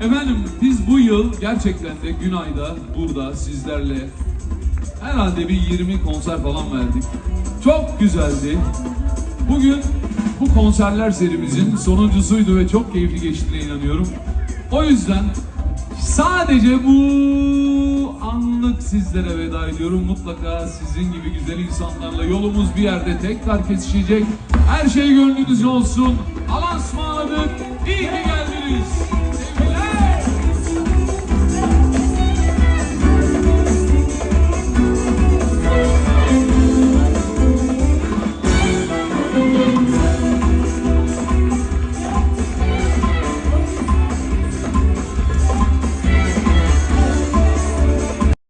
Efendim biz bu yıl gerçekten de Günay'da burada sizlerle herhalde bir 20 konser falan verdik. Çok güzeldi. Bugün bu konserler serimizin sonuncusuydu ve çok keyifli geçtiğine inanıyorum. O yüzden sadece bu anlık sizlere veda ediyorum. Mutlaka sizin gibi güzel insanlarla yolumuz bir yerde tekrar kesişecek. Her şey gönlünüzce olsun. Alan ısmarladık. İyi ki.